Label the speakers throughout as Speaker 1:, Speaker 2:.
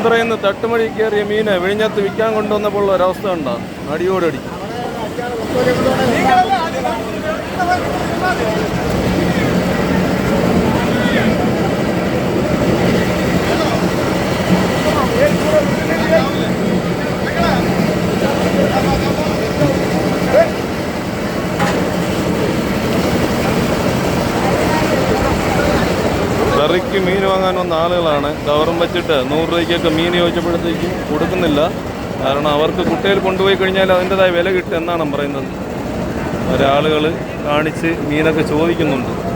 Speaker 1: പൂന്തറയിൽ നിന്ന് തട്ടുമഴി കയറിയ മീന് വിഴിഞ്ഞത്ത് വിൽക്കാൻ കൊണ്ടുവന്നപ്പോൾ ഉള്ള ഒരവസ്ഥ ഉണ്ടോ അടിയോടടി കറിക്ക് മീൻ വാങ്ങാൻ വന്ന ആളുകളാണ്. കവറും വെച്ചിട്ട് നൂറ് രൂപയ്ക്കൊക്കെ മീൻ ചോദിച്ചപ്പോഴത്തേക്കും കൊടുക്കുന്നില്ല. കാരണം അവർക്ക് കുട്ടയിൽ കൊണ്ടുപോയി കഴിഞ്ഞാൽ അതിന്റെതായ വില കിട്ടും എന്നാണ് പറയുന്നത്. ഒരാളുകൾ കാണിച്ച് മീനൊക്കെ ചോദിക്കുന്നുണ്ട്.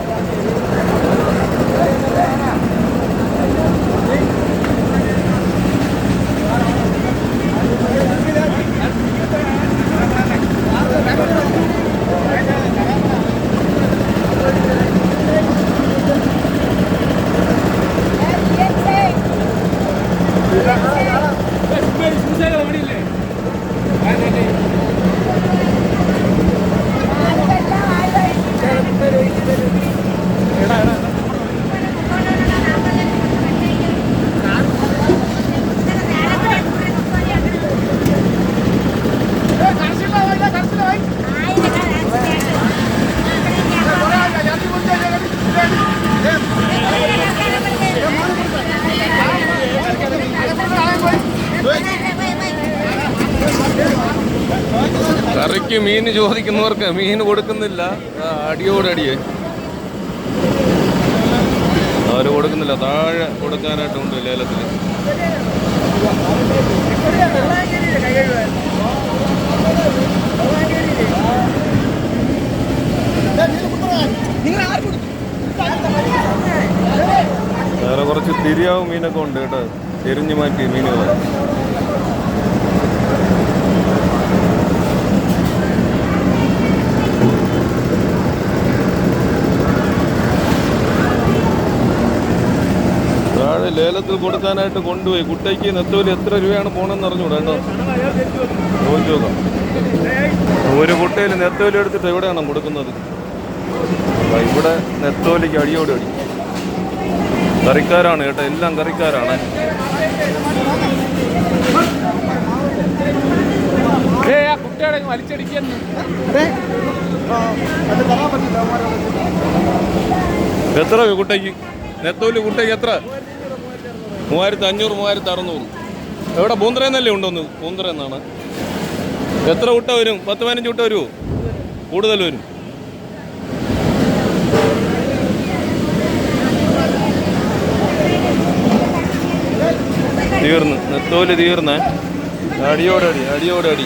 Speaker 1: കറിക്ക് മീൻ ചോദിക്കുന്നവർക്ക് മീൻ കൊടുക്കുന്നില്ല. അടിയോടടിയെ അവർ കൊടുക്കുന്നില്ല. താഴെ കൊടുക്കാനായിട്ടുണ്ട് ലേലത്തിൽ വേറെ കുറച്ച് തിരിയാവും മീനൊക്കെ ഉണ്ട് കേട്ടോ. തിരിഞ്ഞു മാറ്റി മീനുകൾ ലേലത്തിൽ കൊടുക്കാനായിട്ട് കൊണ്ടുപോയി. കുട്ടയ്ക്ക് നെത്തോലി എത്ര രൂപയാണ് പോണെന്ന് അറിഞ്ഞൂടാ കേട്ടോ. ചോദിച്ചു നോക്കാം ഒരു കുട്ടയിൽ നെത്തോലി എടുത്തിട്ട് എവിടെയാണ് കൊടുക്കുന്നത്? ഇവിടെ നെത്തോലിക്ക് അടിയോട് അടി. കറിക്കാരാണ് കേട്ടോ എല്ലാം കറിക്കാരാണ്.
Speaker 2: കുട്ടികളെ വലിച്ചടിക്കുന്നു.
Speaker 1: എത്ര കുട്ടയ്ക്ക് നെത്തോലി കുട്ടയ്ക്ക് എത്ര? മൂവായിരത്തി അഞ്ഞൂറ് മൂവായിരത്തി അറുന്നൂറ് എവിടെ? പൂന്തറയെന്നല്ലേ ഉണ്ടോന്ന്? പൂന്തറ എന്നാണ് എത്ര വിട്ട വരും? പത്ത് പതിനഞ്ച് വിട്ട വരുമോ കൂടുതൽ വരും. തീർന്ന്. നെത്തോൽ തീർന്ന്. അടിയോടടി അടിയോടടി.